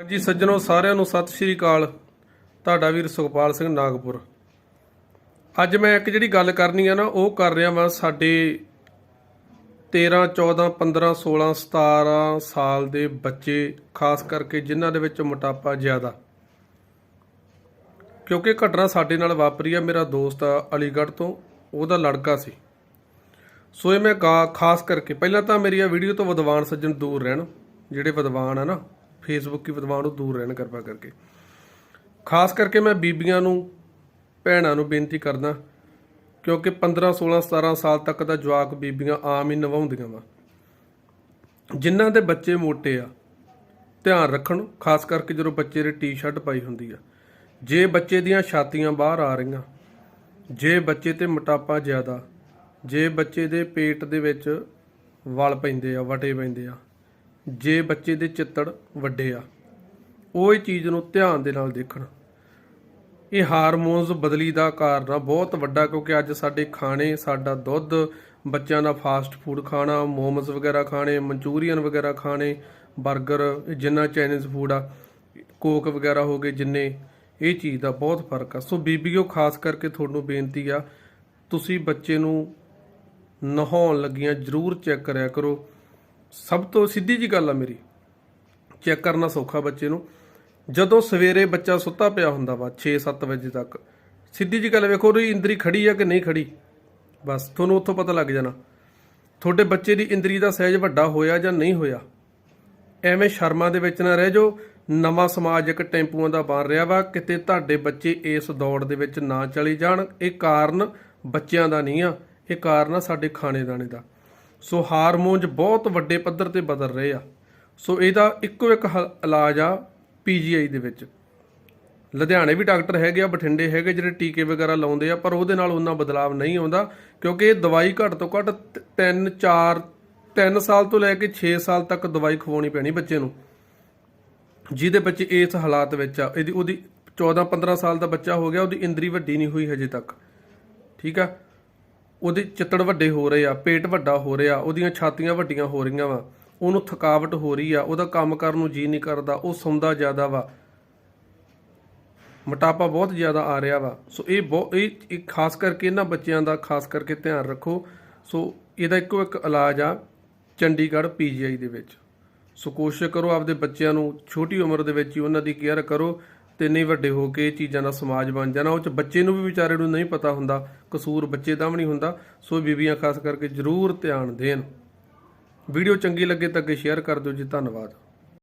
ਹਾਂਜੀ ਸੱਜਣੋ, ਸਾਰਿਆਂ ਨੂੰ ਸਤਿ ਸ਼੍ਰੀ ਅਕਾਲ। ਤੁਹਾਡਾ ਵੀਰ ਸੁਖਪਾਲ ਸਿੰਘ, ਨਾਗਪੁਰ। ਅੱਜ ਮੈਂ ਇੱਕ ਜਿਹੜੀ ਗੱਲ ਕਰਨੀ ਆ ਨਾ, ਉਹ ਕਰ ਰਿਹਾ ਵਾਂ ਸਾਡੇ 13 14 15 16 17 ਸਾਲ ਦੇ ਬੱਚੇ, ਖਾਸ ਕਰਕੇ ਜਿਨ੍ਹਾਂ ਦੇ ਵਿੱਚ ਮੋਟਾਪਾ ਜ਼ਿਆਦਾ। ਕਿਉਂਕਿ ਘਟਨਾ ਸਾਡੇ ਨਾਲ ਵਾਪਰੀ ਆ, ਮੇਰਾ ਦੋਸਤ ਆ ਅਲੀਗੜ੍ਹ ਤੋਂ, ਉਹਦਾ ਲੜਕਾ ਸੀ। ਸੋ ਇਹ ਮੈਂ ਗਾ- ਖਾਸ ਕਰਕੇ, ਪਹਿਲਾਂ ਤਾਂ ਮੇਰੀ ਆ ਵੀਡੀਓ ਤੋਂ ਵਿਦਵਾਨ ਸੱਜਣ ਦੂਰ ਰਹਿਣ, ਜਿਹੜੇ ਵਿਦਵਾਨ ਆ ਨਾ ਫੇਸਬੁੱਕੀ ਵਿਦਵਾਨ ਨੂੰ ਦੂਰ ਰਹਿਣ ਕਿਰਪਾ ਕਰਕੇ। ਖਾਸ ਕਰਕੇ ਮੈਂ ਬੀਬੀਆਂ ਨੂੰ, ਭੈਣਾਂ ਨੂੰ ਬੇਨਤੀ ਕਰਦਾ, ਕਿਉਂਕਿ 15 16 17 ਸਾਲ ਤੱਕ ਦਾ ਜਵਾਕ ਬੀਬੀਆਂ ਆਮ ਹੀ ਨਿਭਾਉਂਦੀਆਂ ਵਾ। ਜਿਨ੍ਹਾਂ ਦੇ ਬੱਚੇ ਮੋਟੇ ਆ, ਧਿਆਨ ਰੱਖਣ ਖਾਸ ਕਰਕੇ ਜਦੋਂ ਬੱਚੇ ਦੇ ਟੀ-ਸ਼ਰਟ ਪਾਈ ਹੁੰਦੀ ਆ। ਜੇ ਬੱਚੇ ਦੀਆਂ ਛਾਤੀਆਂ ਬਾਹਰ ਆ ਰਹੀਆਂ, ਜੇ ਬੱਚੇ ਤੇ ਮੋਟਾਪਾ ਜ਼ਿਆਦਾ, ਜੇ ਬੱਚੇ ਦੇ ਪੇਟ ਦੇ ਵਿੱਚ ਵਲ ਪੈਂਦੇ ਆ, ਵਟੇ ਪੈਂਦੇ ਆ ਜੇ ਬੱਚੇ ਦੇ ਚਿੱਤੜ ਵੱਡੇ ਆ, ਉਹ ਇਹ ਚੀਜ਼ ਨੂੰ ਧਿਆਨ ਦੇ ਨਾਲ ਦੇਖਣ। ਇਹ ਹਾਰਮੋਨਸ ਬਦਲੀ ਦਾ ਕਾਰਨ ਆ, ਬਹੁਤ ਵੱਡਾ, ਕਿਉਂਕਿ ਅੱਜ ਸਾਡੇ ਖਾਣੇ, ਸਾਡਾ ਦੁੱਧ, ਬੱਚਿਆਂ ਦਾ ਫਾਸਟ ਫੂਡ ਖਾਣਾ, ਮੋਮਸ ਵਗੈਰਾ ਖਾਣੇ, ਮਨਚੂਰੀਅਨ ਵਗੈਰਾ ਖਾਣੇ 버ਗਰ ਜਿੰਨਾ ਚਾਈਨੀਜ਼ ਫੂਡ ਆ, ਕੋਕ ਵਗੈਰਾ ਹੋ ਗਏ, ਜਿੰਨੇ, ਇਹ ਚੀਜ਼ ਦਾ ਬਹੁਤ ਫ਼ਰਕ ਆ। ਸੋ ਬੀਬੀਓ, ਖਾਸ ਕਰਕੇ ਤੁਹਾਨੂੰ ਬੇਨਤੀ ਆ, ਤੁਸੀਂ ਬੱਚੇ ਨੂੰ ਨਹਾਉਣ ਲੱਗੀਆਂ, ਜ਼ਰੂਰ ਚੈੱਕ ਕਰਿਆ ਕਰੋ। ਸਭ ਤੋਂ ਸਿੱਧੀ ਜੀ ਗੱਲ ਆ ਮੇਰੀ। ਚੈੱਕ ਕਰਨਾ ਸੌਖਾ ਬੱਚੇ ਨੂੰ। ਜਦੋਂ ਸਵੇਰੇ ਬੱਚਾ ਸੁੱਤਾ ਪਿਆ ਹੁੰਦਾ ਵਾ 6-7 ਵਜੇ ਤੱਕ, ਸਿੱਧੀ ਜੀ ਗੱਲ ਵੇਖੋ ਉਹਦੀ ਇੰਦਰੀ ਖੜੀ ਆ ਕਿ ਨਹੀਂ ਖੜੀ? ਬਸ, ਤੁਹਾਨੂੰ ਉੱਥੋਂ ਪਤਾ ਲੱਗ ਜਾਣਾ। ਤੁਹਾਡੇ ਬੱਚੇ ਦੀ ਇੰਦਰੀ ਦਾ ਸਹਿਜ ਵੱਡਾ ਹੋਇਆ ਜਾਂ ਨਹੀਂ ਹੋਇਆ? ਐਵੇਂ ਸ਼ਰਮਾਂ ਦੇ ਵਿੱਚ ਨਾ ਰਹਿ ਜਾਓ। ਨਵਾਂ ਸਮਾਜ ਇੱਕ ਟੈਂਪੂਆਂ ਦਾ ਬਣ ਰਿਹਾ ਵਾ। ਕਿਤੇ ਤੁਹਾਡੇ ਬੱਚੇ ਇਸ ਦੌੜ ਦੇ ਵਿੱਚ ਨਾ ਚਲੇ ਜਾਣ। ਇਹ ਕਾਰਨ ਬੱਚਿਆਂ ਦਾ ਨਹੀਂ ਆ। ਇਹ ਕਾਰਨ ਆ ਸਾਡੇ ਖਾਣੇ ਦਾਣੇ ਦਾ। ਸੋ ਹਾਰਮੋਨਸ ਬਹੁਤ ਵੱਡੇ ਪੱਧਰ ਤੇ ਬਦਲ ਰਹੇ ਆ। ਸੋ ਇਹਦਾ ਇੱਕੋ ਇੱਕ ਹ- ਇਲਾਜ ਆ ਪੀਜੀਆਈ ਦੇ ਵਿੱਚ। ਲੁਧਿਆਣੇ ਵੀ ਡਾਕਟਰ ਹੈਗੇ ਆ, ਬਠਿੰਡੇ ਹੈਗੇ ਜਿਹੜੇ ਟੀਕੇ ਵਗੈਰਾ ਲਾਉਂਦੇ ਆ, ਪਰ ਉਹਦੇ ਨਾਲ ਉਹਨਾਂ ਬਦਲਾਅ ਨਹੀਂ ਆਉਂਦਾ, ਕਿਉਂਕਿ ਇਹ ਦਵਾਈ ਘੱਟ ਤੋਂ ਘੱਟ 3 4 3 ਸਾਲ ਤੋਂ ਲੈ ਕੇ 6 ਸਾਲ ਤੱਕ ਦਵਾਈ ਖਵਾਉਣੀ ਪੈਣੀ ਬੱਚੇ ਨੂੰ। ਜਿਹਦੇ ਬੱਚੇ ਇਸ ਹਾਲਾਤ ਵਿੱਚ ਆ, ਇਹਦੀ ਉਹਦੀ 14 15 ਸਾਲ ਦਾ ਬੱਚਾ ਹੋ ਗਿਆ, ਉਹਦੀ ਇੰਦਰੀ ਵੱਡੀ ਨਹੀਂ ਹੋਈ ਹਜੇ ਤੱਕ। ਠੀਕ ਆ? ਉਹਦੇ ਚਿੱਤੜ ਵੱਡੇ ਹੋ ਰਹੇ ਆ, ਪੇਟ ਵੱਡਾ ਹੋ ਰਿਹਾ, ਉਹਦੀਆਂ ਛਾਤੀਆਂ ਵੱਡੀਆਂ ਹੋ ਰਹੀਆਂ ਵਾ, ਉਹਨੂੰ ਥਕਾਵਟ ਹੋ ਰਹੀ ਆ, ਉਹਦਾ ਕੰਮ ਕਰਨ ਨੂੰ ਜੀ ਨਹੀਂ ਕਰਦਾ, ਉਹ ਸੌਂਦਾ ਜ਼ਿਆਦਾ ਵਾ। ਮੋਟਾਪਾ ਬਹੁਤ ਜ਼ਿਆਦਾ ਆ ਰਿਹਾ ਵਾ। ਸੋ ਇਹ ਬਹੁਤ ਇਹ ਖਾਸ ਕਰਕੇ ਇਹਨਾਂ ਬੱਚਿਆਂ ਦਾ ਖਾਸ ਕਰਕੇ ਧਿਆਨ ਰੱਖੋ। ਸੋ ਇਹਦਾ ਇੱਕੋ ਇੱਕ ਇਲਾਜ ਆ, ਚੰਡੀਗੜ੍ਹ ਪੀਜੀਆਈ ਦੇ ਵਿੱਚ। ਸੋ ਕੋਸ਼ਿਸ਼ ਕਰੋ ਆਪਦੇ ਬੱਚਿਆਂ ਨੂੰ, ਛੋਟੀ ਉਮਰ ਦੇ ਵਿੱਚ ਹੀ ਉਹਨਾਂ ਦੀ ਕੇਅਰ ਕਰੋ। ਤੇ ਨਹੀਂ ਵੱਡੇ ਹੋ ਕੇ ਇਹ ਚੀਜ਼ਾਂ ਦਾ ਸਮਾਜ ਬਣ ਜਾਣਾ, ਉਹ ਚ ਬੱਚੇ ਨੂੰ ਵੀ ਵਿਚਾਰੇ ਨੂੰ ਨਹੀਂ ਪਤਾ ਹੁੰਦਾ, ਕਸੂਰ ਬੱਚੇ ਦਾ ਵੀ ਨਹੀਂ ਹੁੰਦਾ, ਸੋ ਬੀਬੀਆਂ ਖਾਸ ਕਰਕੇ ਜ਼ਰੂਰ ਧਿਆਨ ਦੇਣ। ਵੀਡੀਓ ਚੰਗੀ ਲੱਗੇ ਤਾਂ ਅੱਗੇ ਸ਼ੇਅਰ ਕਰ ਦਿਓ ਜੀ, ਧੰਨਵਾਦ।